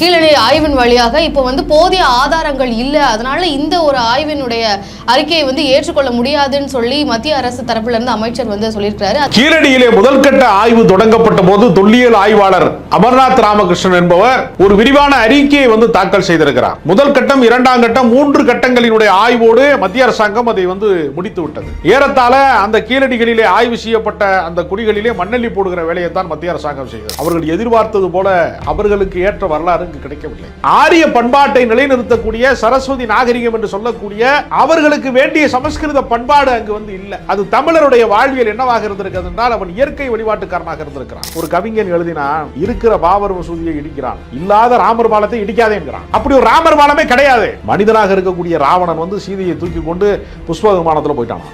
கீழடி ஆய்வின் வழியாக இப்போ வந்து போதிய ஆதாரங்கள் இல்லை. அதனால இந்த ஒரு ஆய்வினுடைய அறிக்கையை வந்து ஏற்றுக்கொள்ள முடியாதுன்னு சொல்லி மத்திய அரசு தரப்புல இருந்து அமைச்சர் வந்து சொல்லியிருக்கிறாரு. கீழடியிலே முதல் கட்ட ஆய்வு தொடங்கப்பட்ட போது தொல்லியல் ஆய்வாளர் அமர்நாத் ராமகிருஷ்ணன் என்பவர் ஒரு விரிவான அறிக்கையை வந்து தாக்கல் செய்திருக்கிறார். முதல் கட்டம் இரண்டாம் கட்டம் மூன்று கட்டங்களினுடைய ஆய்வோடு மத்திய அரசாங்கம் அதை வந்து முடித்து விட்டது. ஏறத்தாழ அந்த கீழடிகளிலே ஆய்வு செய்யப்பட்ட அந்த குடிகளிலே மண்ணெல்லி போடுகிற வேலையை தான் மத்திய அரசாங்கம் செய்கிறது அவர்கள் எதிர்பார்த்தது போல அவர்களுக்கு ஏற்ற வரலாறு அங்கு கிடைக்கவில்லை. ஆரிய பண்பாட்டை நிலைநிறுத்தக்கூடிய சரஸ்வதி நாகரிகம் என்று சொல்லக்கூடிய அவர்களுக்கு வேண்டிய சமஸ்கிருத பண்பாடு அங்கு வந்து இல்லை. அது தமிழருடைய வாழ்வியல் என்னவாக இருந்திருக்கிறது என்றால் அவன் இயற்கை வழிபாட்டுக்காரனாக இருந்திருக்கிறான். ஒரு கவிஞன் எழுதினான் இருக்கிற பாபர் மசூதியை இடிக்கிறான் இல்லாத ராமர் பாலத்தை இடிக்காதே என்கிறான். அப்படி ஒரு ராமர் பாலமே கிடையாது. மனிதனாக இருக்கக்கூடிய ராவணன் வந்து சீதையை தூக்கி கொண்டு புஷ்ப விமானத்தில் போயிட்டான்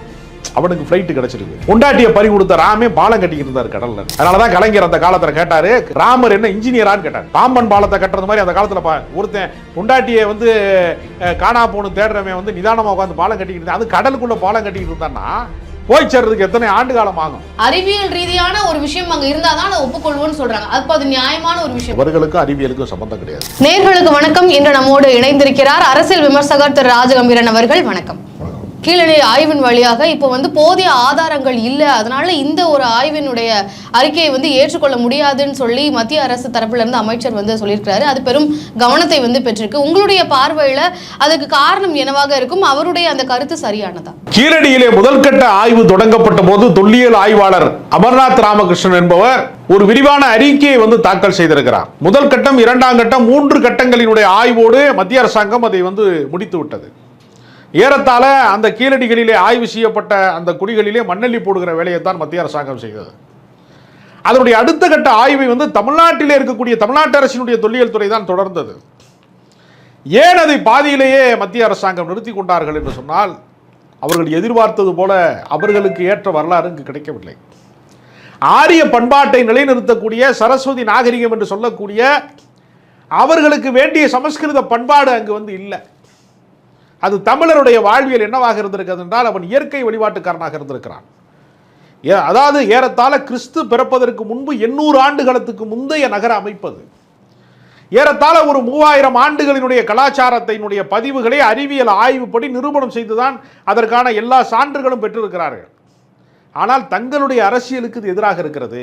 அவனுக்கு ஃபிளைட் கிடைச்சிருக்கு. பொண்டாட்டிய பறி கொடுத்த ராமே பாலம் கட்டிக்கிட்டு இருந்தார் கடல்ல. அதனாலதான் கலைஞர் அந்த காலத்துல கேட்டாரு ராமர் என்ன இன்ஜினியரான்னு கேட்டார். பாம்பன் பாலத்தை கட்டுறது மாதிரி அந்த காலத்துல ஒருத்தன் பொண்டாட்டியை வந்து காணா போன தேடுறவன் வந்து நிதானமா உட்காந்து பாலம் கட்டிக்கிட்டு இருந்தான் அது கடலுக்குள்ள பாலம் கட்டிக்கிட்டு இருந்தான்னா போய் சேர்றதுக்கு எத்தனை ஆண்டு காலம் ஆகும்? அறிவியல் ரீதியான ஒரு விஷயம் அங்க இருந்தாதான் அதை ஒப்புக்கொள்வோம்னு சொல்றாங்க. அப்போ அது நியாயமான ஒரு விஷயம். அவர்களுக்கும் அறிவியலுக்கும் சம்பந்தம் கிடையாது. நேர்களுக்கு வணக்கம். இன்று நம்மோடு இணைந்திருக்கிறார் அரசியல் விமர்சகர் திரு ராஜகம்பீரன் அவர்கள். வணக்கம். கீழடி ஆய்வின் வழியாக இப்போ வந்து போதிய ஆதாரங்கள் இல்லை. அதனால இந்த ஒரு ஆய்வினுடைய அறிக்கையை வந்து ஏற்றுக்கொள்ள முடியாதுன்னு சொல்லி மத்திய அரசு தரப்புல இருந்து அமைச்சர் வந்து சொல்லியிருக்கிறாரு. அது பெரும் கவனத்தை வந்து பெற்றிருக்கு. உங்களுடைய பார்வையில அதுக்கு காரணம் என்னவாக இருக்கும்? அவருடைய அந்த கருத்து சரியானதா? கீழடியிலே முதல்கட்ட ஆய்வு தொடங்கப்பட்ட போது தொல்லியல் ஆய்வாளர் அமர்நாத் ராமகிருஷ்ணன் என்பவர் ஒரு விரிவான அறிக்கையை வந்து தாக்கல் செய்திருக்கிறார். முதல் கட்டம் இரண்டாம் கட்டம் மூன்று கட்டங்களினுடைய ஆய்வோடு மத்திய அரசாங்கம் அதை வந்து முடித்து விட்டது ஏறத்தாழ அந்த கீழடிகளிலே ஆய்வு செய்யப்பட்ட அந்த குடிகளிலே மண்ணெல்லி போடுகிற வேலையை தான் மத்திய அரசாங்கம் செய்தது. அதனுடைய அடுத்த கட்ட ஆய்வை வந்து தமிழ்நாட்டிலே இருக்கக்கூடிய தமிழ்நாட்டு அரசினுடைய தொல்லியல் துறை தான் தொடர்ந்தது. ஏன் அதை பாதியிலேயே மத்திய அரசாங்கம் நிறுத்தி கொண்டார்கள் என்று சொன்னால் அவர்கள் எதிர்பார்த்தது போல அவர்களுக்கு ஏற்ற வரலாறு இங்கு கிடைக்கவில்லை. ஆரிய பண்பாட்டை நிலைநிறுத்தக்கூடிய சரஸ்வதி நாகரிகம் என்று சொல்லக்கூடிய அவர்களுக்கு வேண்டிய சமஸ்கிருத பண்பாடு அங்கு வந்து இல்லை. அது தமிழருடைய வாழ்வியல் என்னவாக இருந்திருக்கிறது என்றால் அவன் இயற்கை வழிபாட்டுக்காரனாக இருந்திருக்கிறான். ஏ- அதாவது ஏறத்தாழ கிறிஸ்து பிறப்பதற்கு முன்பு எண்ணூறு ஆண்டுகளுக்கு முந்தைய நகர அமைப்பது. ஏறத்தாழ ஒரு மூவாயிரம் ஆண்டுகளினுடைய கலாச்சாரத்தினுடைய பதிவுகளை அறிவியல் ஆய்வுப்படி நிரூபணம் செய்துதான் அதற்கான எல்லா சான்றுகளும் பெற்றிருக்கிறார்கள். ஆனால் தங்களுடைய அரசியலுக்கு இது எதிராக இருக்கிறது.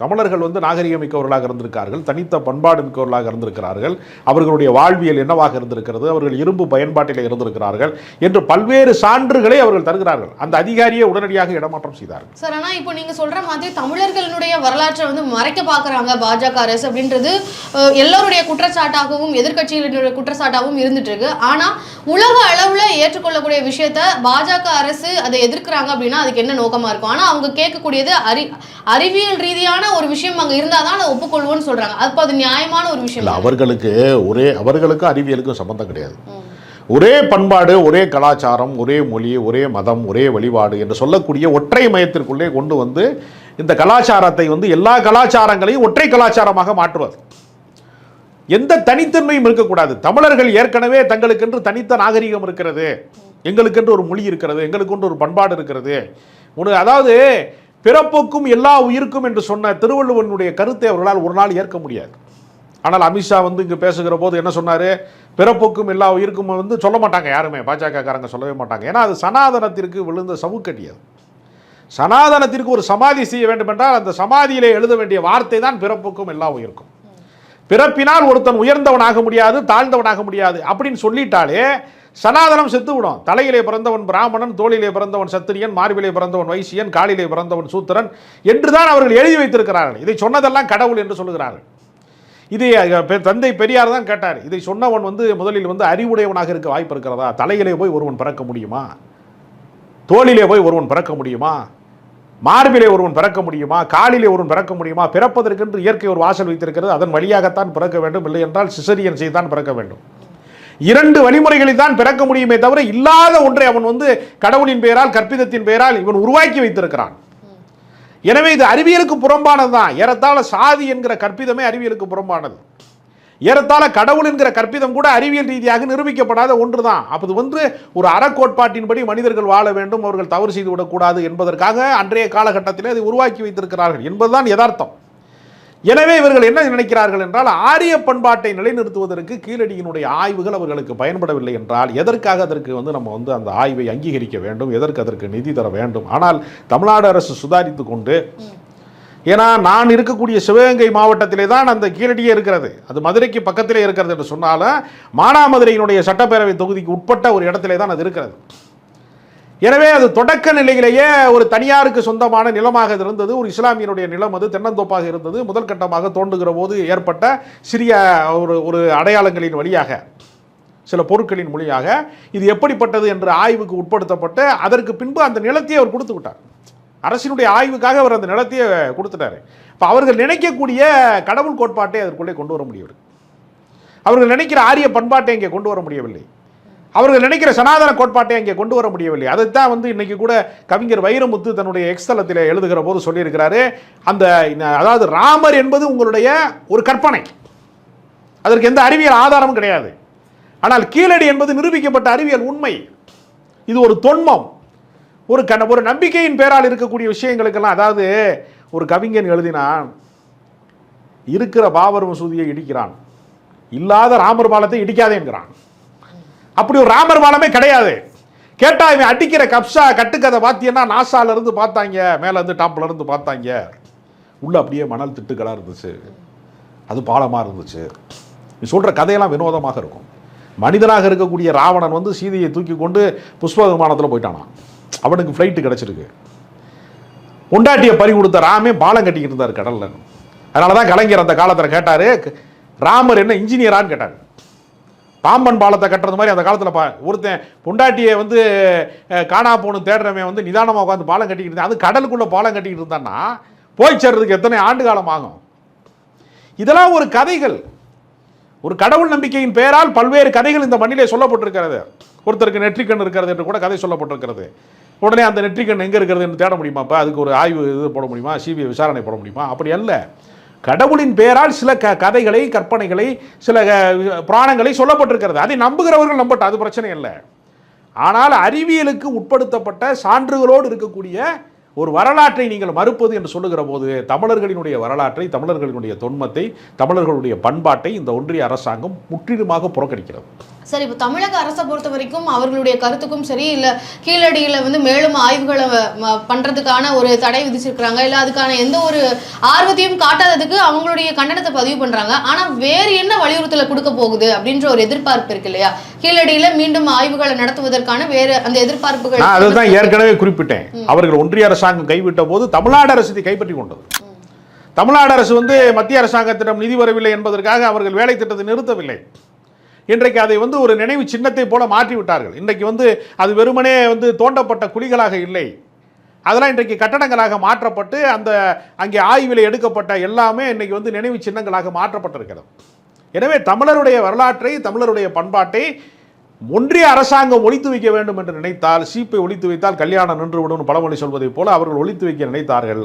தமிழர்கள் வந்து நாகரிகம் மிக்கவர்களாக இருந்திருக்கார்கள் தனித்த பண்பாடு மிக்கவர்களாக இருந்திருக்கிறார்கள் அவர்களுடைய வாழ்வியல் என்னவாக இருந்திருக்கிறது அவர்கள் இரும்பு பயன்பாட்டில் இருந்திருக்கிறார்கள் என்று பல்வேறு சான்றுகளை அவர்கள் தருகிறார்கள். அந்த அதிகாரியை உடனடியாக இடமாற்றம் செய்தார்கள். சார் ஆனா இப்போ நீங்க சொல்ற மாதிரி தமிழர்களுடைய வரலாற்றை வந்து மறைக்க பாக்குறாங்க பாஜக அரசு அப்படின்றது எல்லோருடைய குற்றச்சாட்டாகவும் எதிர்க்கட்சிகளுடைய குற்றச்சாட்டாகவும் இருந்துட்டு இருக்கு ஆனா உலக அளவுல ஏற்றுக்கொள்ளக்கூடிய விஷயத்த பாஜக அரசு அதை எதிர்க்கிறாங்க அப்படின்னா அதுக்கு என்ன நோக்கமா இருக்கும்? ஆனா அவங்க கேட்கக்கூடியது அறி அறிவியல் ரீதியான ஒரு விஷயம் அங்க இருந்தாதான் அதை ஒப்புக்கொள்வோம்னு சொல்றாங்க. அப்போ அது நியாயமான ஒரு விஷயம் இல்லை தானே? அவர்களுக்கு ஒரே அவர்களுக்கும் அறிவியலுக்கும் சம்பந்தம் கிடையாது. ஒரே பண்பாடு ஒரே கலாச்சாரம் ஒரே மொழி ஒரே மதம் ஒரே வழிபாடு என்று சொல்லக்கூடிய ஒற்றை மயத்திற்குள்ளே கொண்டு வந்து இந்த கலாச்சாரத்தை வந்து எல்லா கலாச்சாரங்களையும் ஒற்றை கலாச்சாரமாக மாற்றுவது. எந்த தனித்தன்மையும் இருக்கக்கூடாது. தமிழர்கள் ஏற்கனவே தங்களுக்கென்று தனித்த நாகரிகம் இருக்கிறது. எங்களுக்கென்று ஒரு மொழி இருக்கிறது. எங்களுக்கென்று ஒரு பண்பாடு இருக்கிறது. உனக்கு அதாவது பிறப்புக்கும் எல்லா உயிருக்கும் என்று சொன்ன திருவள்ளுவனுடைய கருத்தை அவர்களால் ஒரு நாள் ஏற்க முடியாது. ஆனால் அமித்ஷா வந்து இங்கே பேசுகிற போது என்ன சொன்னார்? பிறப்புக்கும் எல்லா உயிருக்கும் வந்து சொல்ல மாட்டாங்க யாருமே. பாஜகக்காரங்க சொல்லவே மாட்டாங்க. ஏன்னா அது சனாதனத்திற்கு விழுந்த சவுக்கடி அது சனாதனத்திற்கு ஒரு சமாதி செய்ய வேண்டும் என்றால் அந்த சமாதியிலே எழுத வேண்டிய வார்த்தை தான் பிறப்புக்கும் எல்லா உயிருக்கும். பிறப்பினால் ஒருத்தன் உயர்ந்தவனாக முடியாது தாழ்ந்தவனாக முடியாது அப்படின்னு சொல்லிட்டாலே சனாதனம் செத்து விடும் தலையிலே பிறந்தவன் பிராமணன் தோளிலே பிறந்தவன் சத்திரியன் மார்பிலே பிறந்தவன் வைசியன் காலிலே பிறந்தவன் சூத்திரன் என்றுதான் அவர்கள் எழுதி வைத்திருக்கிறார்கள். இதை சொன்னதெல்லாம் கடவுள் என்று சொல்லுகிறார்கள். இதை பெ- தந்தை பெரியார் தான் கேட்டார். இதை சொன்னவன் வந்து முதலில் வந்து அறிவுடையவனாக இருக்க வாய்ப்பு இருக்கிறதா? தலையிலே போய் ஒருவன் பிறக்க முடியுமா? தோளிலே போய் ஒருவன் பிறக்க முடியுமா? மார்பிலே ஒருவன் பிறக்க முடியுமா? காலிலே ஒருவன் பிறக்க முடியுமா? பிறப்பதற்கென்று இயற்கை ஒரு வாசல் வைத்திருக்கிறது. அதன் வழியாகத்தான் பிறக்க வேண்டும். இல்லை என்றால் சிசரியன் செய்தான் பிறக்க வேண்டும். இரண்டு வழிமுறைகளில் தான் பிறக்க முடியுமே தவிர இல்லாத ஒன்றை அவன் வந்து கடவுளின் பெயரால் கற்பிதத்தின் பெயரால் இவன் உருவாக்கி வைத்திருக்கிறான். எனவே இது அறிவியலுக்கு புறம்பானது தான் ஏறத்தாழ சாதி என்கிற கற்பிதமே அறிவியலுக்கு புறம்பானது. ஏறத்தாழ கடவுள் என்கிற கற்பிதம் கூட அறிவியல் ரீதியாக நிரூபிக்கப்படாத ஒன்று தான் அப்போது வந்து ஒரு அறக்கோட்பாட்டின்படி மனிதர்கள் வாழ வேண்டும் அவர்கள் தவறு செய்து விடக்கூடாது என்பதற்காக அன்றைய காலகட்டத்திலே அதை உருவாக்கி வைத்திருக்கிறார்கள் என்பதுதான் யதார்த்தம். எனவே இவர்கள் என்ன நினைக்கிறார்கள் என்றால் ஆரிய பண்பாட்டை நிலைநிறுத்துவதற்கு கீழடியினுடைய ஆய்வுகள் அவர்களுக்கு பயன்படவில்லை என்றால் எதற்காக அதற்கு வந்து நம்ம வந்து அந்த ஆய்வை அங்கீகரிக்க வேண்டும் எதற்கு அதற்கு நிதி தர வேண்டும்? ஆனால் தமிழ்நாடு அரசு சுதாரித்து கொண்டு ஏன்னா நான் இருக்கக்கூடிய சிவகங்கை மாவட்டத்திலே தான் அந்த கீழடியே இருக்கிறது. அது மதுரைக்கு பக்கத்திலே இருக்கிறது என்று சொன்னாலும் மானாமதுரையினுடைய சட்டப்பேரவை தொகுதிக்கு உட்பட்ட ஒரு இடத்திலே தான் அது இருக்கிறது. எனவே அது தொடக்க நிலையிலேயே ஒரு தனியாருக்கு சொந்தமான நிலமாக இருந்தது. ஒரு இஸ்லாமியனுடைய நிலம் அது. தென்னந்தோப்பாக இருந்தது. முதல் கட்டமாக தோண்டுகிற போது ஏற்பட்ட சிறிய ஒரு ஒரு அடையாளங்களின் வழியாக சில பொருட்களின் மொழியாக இது எப்படிப்பட்டது என்று ஆய்வுக்கு உட்படுத்தப்பட்டு அதற்கு பின்பு அந்த நிலத்தையே அவர் கொடுத்து விட்டார் அரசினுடைய ஆய்வுக்காக அவர் அந்த நிலத்தையே கொடுத்துட்டாரு. இப்போ அவர்கள் நினைக்கக்கூடிய கடவுள் கோட்பாட்டை அதற்குள்ளே கொண்டு வர முடியவில்லை. அவர்கள் நினைக்கிற ஆரிய பண்பாட்டை இங்கே கொண்டு வர முடியவில்லை. அவர்கள் நினைக்கிற சனாதன கோட்பாட்டை அங்கே கொண்டு வர முடியவில்லை. அதைத்தான் வந்து இன்னைக்கு கூட கவிஞர் வைரமுத்து தன்னுடைய எக்ஸ்தலத்தில் எழுதுகிற போது சொல்லியிருக்கிறாரு. அந்த அதாவது ராமர் என்பது உங்களுடைய ஒரு கற்பனை. அதற்கு எந்த அறிவியல் ஆதாரமும் கிடையாது. ஆனால் கீழடி என்பது நிரூபிக்கப்பட்ட அறிவியல் உண்மை. இது ஒரு தொன்மம். ஒரு கண ஒரு நம்பிக்கையின் பேரால் இருக்கக்கூடிய விஷயங்களுக்கெல்லாம் அதாவது ஒரு கவிஞன் எழுதினான் இருக்கிற பாபர் மசூதியை இடிக்கிறான். இல்லாத ராமர் பாலத்தை இடிக்காதேங்கிறான் அப்படி ஒரு ராமர் வானமே கிடையாது. கேட்டா இவன் அடிக்கிற கப்சா கட்டுக்கதை பார்த்தீங்கன்னா நாசால இருந்து பார்த்தாங்க மேலேருந்து டாப்ல இருந்து பார்த்தாங்க. உள்ள அப்படியே மணல் திட்டுக்களாக இருந்துச்சு. அது பாலமாக இருந்துச்சு. நீ சொல்கிற கதையெல்லாம் வினோதமாக இருக்கும். மனிதனாக இருக்கக்கூடிய ராவணன் வந்து சீதையை தூக்கி கொண்டு புஷ்ப விமானத்தில் போயிட்டானான் அவனுக்கு ஃப்ளைட்டு கிடச்சிருக்கு. பொண்டாட்டியை பறி கொடுத்த ராமே பாலம் கட்டிக்கிட்டு இருந்தார் கடலில். அதனால தான் கலைஞர் அந்த காலத்தில் கேட்டார் ராமர் என்ன இன்ஜினியரான்னு கேட்டார். பாம்பன் பாலத்தை கட்டுறது மாதிரி அந்த காலத்தில் பா ஒருத்தன் பொண்டாட்டியை வந்து காணா போகணும் தேடுறவன் வந்து நிதானமாக உட்காந்து பாலம் கட்டிக்கிட்டு இருந்தான். அது கடலுக்குள்ளே பாலம் கட்டிக்கிட்டு இருந்தான்னா போய் சேர்றதுக்கு எத்தனை ஆண்டு காலம் ஆகும்? இதெல்லாம் ஒரு கதைகள். ஒரு கடவுள் நம்பிக்கையின் பெயரால் பல்வேறு கதைகள் இந்த மண்ணிலே சொல்லப்பட்டிருக்கிறது. ஒருத்தருக்கு நெற்றிக்கண் இருக்கிறது என்று கூட கதை சொல்லப்பட்டிருக்கிறது. உடனே அந்த நெற்றிக்கண் எங்கே இருக்கிறதுன்னு தேட முடியுமா இப்போ அதுக்கு ஒரு ஆய்வு இது போட முடியுமா? சிபிஐ விசாரணை போட முடியுமா? அப்படி அல்ல. கடவுளின் பெயரால் சில க கதைகளை கற்பனைகளை சில புராணங்களை சொல்லப்பட்டிருக்கிறது. அதை நம்புகிறவர்கள் நம்பட்டும் அது பிரச்சனை இல்லை. ஆனால் அறிவியலுக்கு உட்படுத்தப்பட்ட சான்றுகளோடு இருக்கக்கூடிய ஒரு வரலாற்றை நீங்கள் மறுப்பது என்று சொல்லுகிற போது தமிழர்களினுடைய வரலாற்றை தமிழர்களினுடைய தொன்மத்தை தமிழர்களுடைய பண்பாட்டை இந்த ஒன்றிய அரசாங்கம் முற்றிலுமாக புறக்கணிக்கிறது. சரி இப்போ தமிழக அரசை பொறுத்த வரைக்கும் அவர்களுடைய கருத்துக்கும் சரி இல்ல கீழடியில வந்து மேலும் ஆய்வுகளை பண்றதுக்கான ஒரு தடை விதிச்சிருக்காங்க இல்ல அதுக்கான எந்த ஒரு ஆர்வத்தையும் காட்டாததுக்கு அவங்களுடைய கண்டனத்தை பதிவு பண்றாங்க. ஆனா வேறு என்ன வலியுறுத்தலை கொடுக்க போகுது அப்படின்ற ஒரு எதிர்பார்ப்பு இருக்கு இல்லையா? கீழடியில மீண்டும் ஆய்வுகளை நடத்துவதற்கான வேறு அந்த எதிர்பார்ப்புகள் நான் அதை தான் ஏற்கனவே குறிப்பிட்டேன். அவர்கள் ஒன்றிய அரசாங்கம் கைவிட்ட போது தமிழ்நாடு அரசு இதை கைப்பற்றி கொண்டது. தமிழ்நாடு அரசு வந்து மத்திய அரசாங்கத்திடம் நிதி வரவில்லை என்பதற்காக அவர்கள் வேலை திட்டத்தை நிறுத்தவில்லை. இன்றைக்கு அதை வந்து ஒரு நினைவு சின்னத்தை போல மாற்றி விட்டார்கள் இன்றைக்கு வந்து அது வெறுமனே வந்து தோண்டப்பட்ட குழிகளாக இல்லை. அதெல்லாம் இன்றைக்கு கட்டடங்களாக மாற்றப்பட்டு அந்த அங்கே ஆய்வில் எடுக்கப்பட்ட எல்லாமே இன்றைக்கி வந்து நினைவு சின்னங்களாக மாற்றப்பட்டிருக்கிறது. எனவே தமிழருடைய வரலாற்றை தமிழருடைய பண்பாட்டை ஒன்றிய அரசாங்கம் ஒழித்து வைக்க வேண்டும் என்று நினைத்தால் சீப்பை ஒழித்து வைத்தால் கல்யாணம் நின்றுவிடும் பழமொழி சொல்வதைப் போல அவர்கள் ஒழித்து வைக்க நினைத்தார்கள்.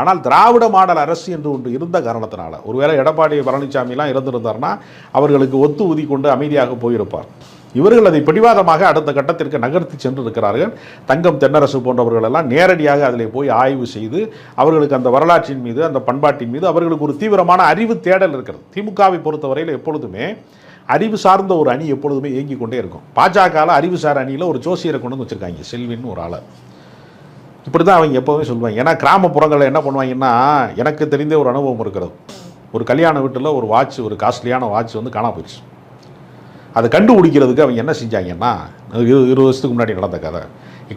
ஆனால் திராவிட மாடல் அரசு என்று ஒன்று இருந்த காரணத்தினால ஒருவேளை எடப்பாடி பழனிசாமிலாம் இருந்திருந்தார்னா அவர்களுக்கு ஒத்து ஊதி கொண்டு அமைதியாக போயிருப்பார். இவர்கள் அதை பிடிவாதமாக அடுத்த கட்டத்திற்கு நகர்த்தி சென்று இருக்கிறார்கள் தங்கம் தென்னரசு போன்றவர்கள் எல்லாம் நேரடியாக அதில் போய் ஆய்வு செய்து அவர்களுக்கு அந்த வரலாற்றின் மீது அந்த பண்பாட்டின் மீது அவர்களுக்கு ஒரு தீவிரமான அறிவு தேடல் இருக்கிறது. திமுகவை பொறுத்தவரையில் எப்பொழுதுமே அறிவு சார்ந்த ஒரு அணி எப்பொழுதுமே இயங்கி கொண்டே இருக்கும். பாஜகவில் அறிவுசார் அணியில் ஒரு ஜோசியரை கொண்டு வந்து வச்சுருக்காங்க செல்வின்னு ஒரு ஆளை. இப்படி தான் அவங்க எப்போவுமே சொல்லுவாங்க. ஏன்னா கிராமப்புறங்களில் என்ன பண்ணுவாங்கன்னா எனக்கு தெரிந்த ஒரு அனுபவம் இருக்கிறது. ஒரு கல்யாண வீட்டில் ஒரு வாட்ச் ஒரு காஸ்ட்லியான வாட்ச் வந்து காணாம போயிடுச்சு. அதை கண்டுபிடிக்கிறதுக்கு அவங்க என்ன செஞ்சாங்கன்னா இரு இருபது வருஷத்துக்கு முன்னாடி நடந்த கதை.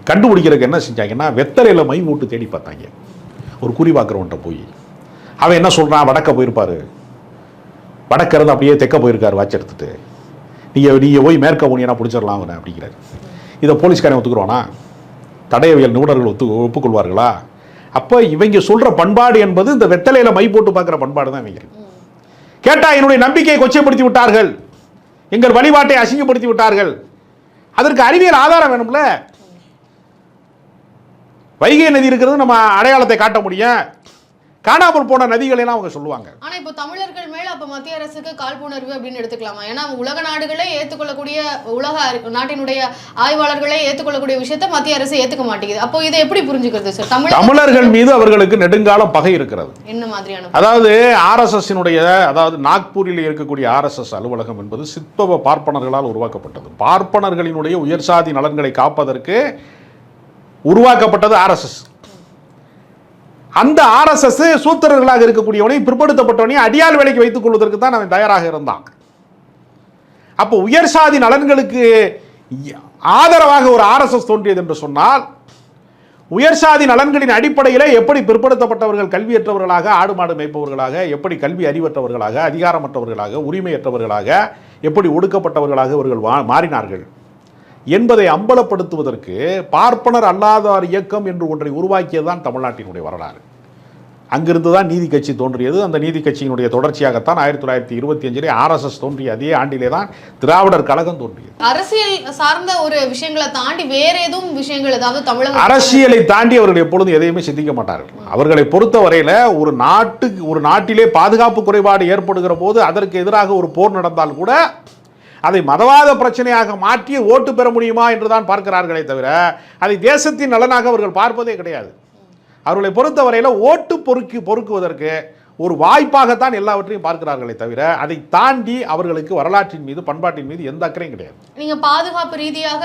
கண்டுபிடிக்கிறதுக்கு என்ன செஞ்சாங்கன்னா வெத்தலையில் மை மூட்டு தேடி பார்த்தாங்க. ஒரு குறி பார்க்குறவன்ட்ட போய். அவன் என்ன சொல்கிறான் வடக்க போயிருப்பார். வடக்க இருந்து அப்படியே தெக்க போயிருக்காரு வாட்ச் எடுத்துகிட்டு நீங்கள் நீங்கள் போய் மேற்க போனீங்கன்னா பிடிச்சிடலாம் அவனை அப்படிங்கிறார். இதை போலீஸ்காரன் ஒத்துக்குருவானா? தடயவியல் நிபுணர்கள் ஒத்து ஒப்புக்கொள்வார்களா? அப்போ இவங்க சொல்கிற பண்பாடு என்பது இந்த வெத்தலையில் மை போட்டு பார்க்குற பண்பாடு தான் இவங்க கேட்டா என்னுடைய நம்பிக்கையை கொச்சைப்படுத்தி விட்டார்கள் எங்கள் வழிபாட்டை அசிங்கப்படுத்தி விட்டார்கள் அதற்கு அறிவியல் ஆதாரம் வேணும்ல? வைகை நதி இருக்கிறது நம்ம அடையாளத்தை காட்ட முடியும். காணாமல் போன நதிகளை எல்லாம் அவங்க சொல்லுவாங்க. ஆனா இப்போ தமிழர்கள் மேல அப்ப மத்திய அரசுக்கு காழ்ப்புணர்வு அப்படின்னு எடுத்துக்கலாமா? ஏன்னா உலக நாடுகளே ஏத்துக்கொள்ளக்கூடிய உலக நாட்டினுடைய ஆய்வாளர்களே ஏத்துக்கொள்ளக்கூடிய விஷயத்த மத்திய அரசு ஏத்துக்க மாட்டேங்குது. அப்போ இதை எப்படி புரிஞ்சுக்கிறது சார் தமிழ் தமிழர்கள் மீது அவர்களுக்கு நெடுங்காலம் பகை இருக்கிறது. என்ன மாதிரியான அதாவது ஆர்எஸ்எஸ்னுடைய அதாவது நாக்பூரில் இருக்கக்கூடிய ஆர்எஸ்எஸ் அலுவலகம் என்பது சிற்பவ பார்ப்பனர்களால் உருவாக்கப்பட்டது. பார்ப்பனர்களினுடைய உயர்சாதி நலன்களை காப்பதற்கு உருவாக்கப்பட்டது ஆர்எஸ்எஸ் அந்த ஆர்எஸ்எஸ் சூத்திரர்களாக இருக்கக்கூடியவனையும் பிற்படுத்தப்பட்டவனையும் அடியாள் வேலைக்கு வைத்துக் கொள்வதற்கு தான் அவன் தயாராக இருந்தான். அப்போ உயர்சாதி நலன்களுக்கு ஆதரவாக ஒரு ஆர்எஸ்எஸ் தோன்றியது என்று சொன்னால் உயர்சாதி நலன்களின் அடிப்படையில் எப்படி பிற்படுத்தப்பட்டவர்கள் கல்வியற்றவர்களாக ஆடு மாடு மேய்ப்பவர்களாக எப்படி கல்வி அறிவற்றவர்களாக அதிகாரமற்றவர்களாக உரிமையற்றவர்களாக எப்படி ஒடுக்கப்பட்டவர்களாக இவர்கள் மாறினார்கள்? என்பதை அம்பலப்படுத்துவதற்கு பார்ப்பனர் அல்லாதார் இயக்கம் என்று ஒன்றை உருவாக்கியதுதான் தமிழ்நாட்டினுடைய வரலாறு. அங்கிருந்து தான் நீதி கட்சி தோன்றியது. அந்த நீதி கட்சியினுடைய தொடர்ச்சியாகத்தான் ஆயிரத்தி தொள்ளாயிரத்தி இருபத்தி அஞ்சிலே ஆர்எஸ்எஸ் தோன்றிய அதே ஆண்டிலே தான் திராவிடர் கழகம் தோன்றியது. அரசியல் சார்ந்த ஒரு விஷயங்களை தாண்டி வேற எதுவும் விஷயங்கள் ஏதாவது தமிழக அரசியலை தாண்டி அவர்கள் எப்பொழுதும் எதையுமே சிந்திக்க மாட்டார்கள். அவர்களை பொறுத்தவரையில ஒரு நாட்டுக்கு ஒரு நாட்டிலே பாதுகாப்பு குறைபாடு ஏற்படுகிற போது அதற்கு எதிராக ஒரு போர் நடந்தால் கூட அதை மதவாத பிரச்சனையாக மாற்றி ஓட்டு பெற முடியுமா என்று தான் பார்க்கிறார்களே தவிர அதை தேசத்தின் நலனாக அவர்கள் பார்ப்பதே கிடையாது. அவர்களை பொறுத்தவரையில் ஓட்டு பொறுக்கி பொறுக்குவதற்கு ஒரு வாய்ப்பாகத்தான் எல்லாவற்றையும் பார்க்கிறார்களே தவிர அதை தாண்டி அவர்களுக்கு வரலாற்றின் மீது பண்பாட்டின் மீது எந்த அக்கறையும் கிடையாது. நீங்க பாதுகாப்பு ரீதியாக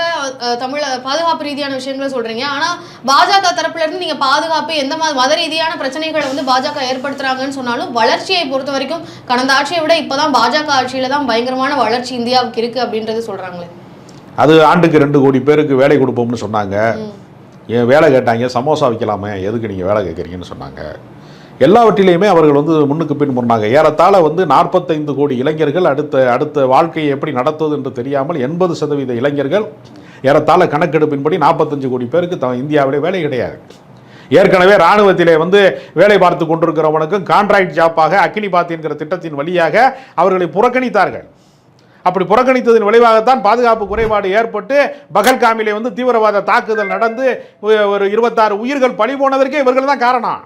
தமிழ பாதுகாப்பு ரீதியான விஷயங்களை சொல்றீங்க. ஆனா பாஜக தரப்புல இருந்து நீங்க பாதுகாப்பு எந்த மாதிரி மத ரீதியான பிரச்சனைகளை வந்து பாஜக ஏற்படுத்துறாங்கன்னு சொன்னாலும் வளர்ச்சியை பொறுத்த வரைக்கும் கடந்த ஆட்சியை விட இப்பதான் பாஜக ஆட்சியில தான் பயங்கரமான வளர்ச்சி இந்தியாவுக்கு இருக்கு அப்படின்றது சொல்றாங்களே. அது ஆண்டுக்கு ரெண்டு கோடி பேருக்கு வேலை கொடுப்போம்னு சொன்னாங்க. ஏன் வேலை கேட்டாங்க சமோசா விற்கலாமே எதுக்கு நீங்கள் வேலை கேட்குறீங்கன்னு சொன்னாங்க. எல்லாவற்றிலையுமே அவர்கள் வந்து முன்னுக்கு பின் முன்னாங்க ஏறத்தாழ வந்து நாற்பத்தைந்து கோடி இளைஞர்கள் அடுத்த அடுத்த வாழ்க்கையை எப்படி நடத்துவது என்று தெரியாமல் எண்பது சதவீத இளைஞர்கள் ஏறத்தாழ கணக்கெடுப்பின்படி நாற்பத்தஞ்சு கோடி பேருக்கு த இந்தியாவிலே வேலை கிடையாது. ஏற்கனவே ராணுவத்திலே வந்து வேலை பார்த்து கொண்டிருக்கிறவனுக்கும் கான்ட்ராக்ட் ஜாப்பாக அக்னி பாத் என்கிற திட்டத்தின் வழியாக அவர்களை புறக்கணித்தார்கள். அப்படி புறக்கணித்ததன் விளைவாகத்தான் பாதுகாப்பு குறைபாடு ஏற்பட்டு பகல்காமிலே வந்து தீவிரவாத தாக்குதல் நடந்து ஒரு இருபத்தாறு உயிர்கள் பழி போனதற்கே இவர்கள் தான் காரணம்.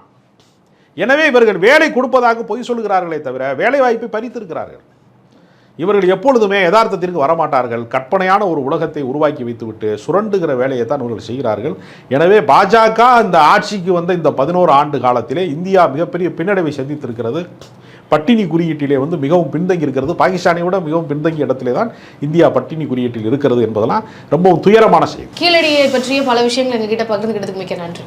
எனவே இவர்கள் வேலை கொடுப்பதாக பொய் சொல்கிறார்களே தவிர வேலை வாய்ப்பை பறித்திருக்கிறார்கள். இவர்கள் எப்பொழுதுமே யதார்த்தத்திற்கு வரமாட்டார்கள். கற்பனையான ஒரு உலகத்தை உருவாக்கி வைத்துவிட்டு சுரண்டுகிற வேலையை தான் இவர்கள் செய்கிறார்கள். எனவே பாஜக இந்த ஆட்சிக்கு வந்த இந்த பதினோரு ஆண்டு காலத்திலே இந்தியா மிகப்பெரிய பின்னடைவை சந்தித்திருக்கிறது. பட்டினி குறியீட்டிலே வந்து மிகவும் பின்தங்கி இருக்கிறது. பாகிஸ்தானை விட மிகவும் பின்தங்கிய இடத்திலே தான் இந்தியா பட்டினி குறியீட்டில் இருக்கிறது என்பதெல்லாம் ரொம்பவும் துயரமான செய்தி. கீழடியை பற்றிய பல விஷயங்கள் எங்ககிட்ட பகிர்ந்துகிட்டதுக்கு மிக்க நன்றி.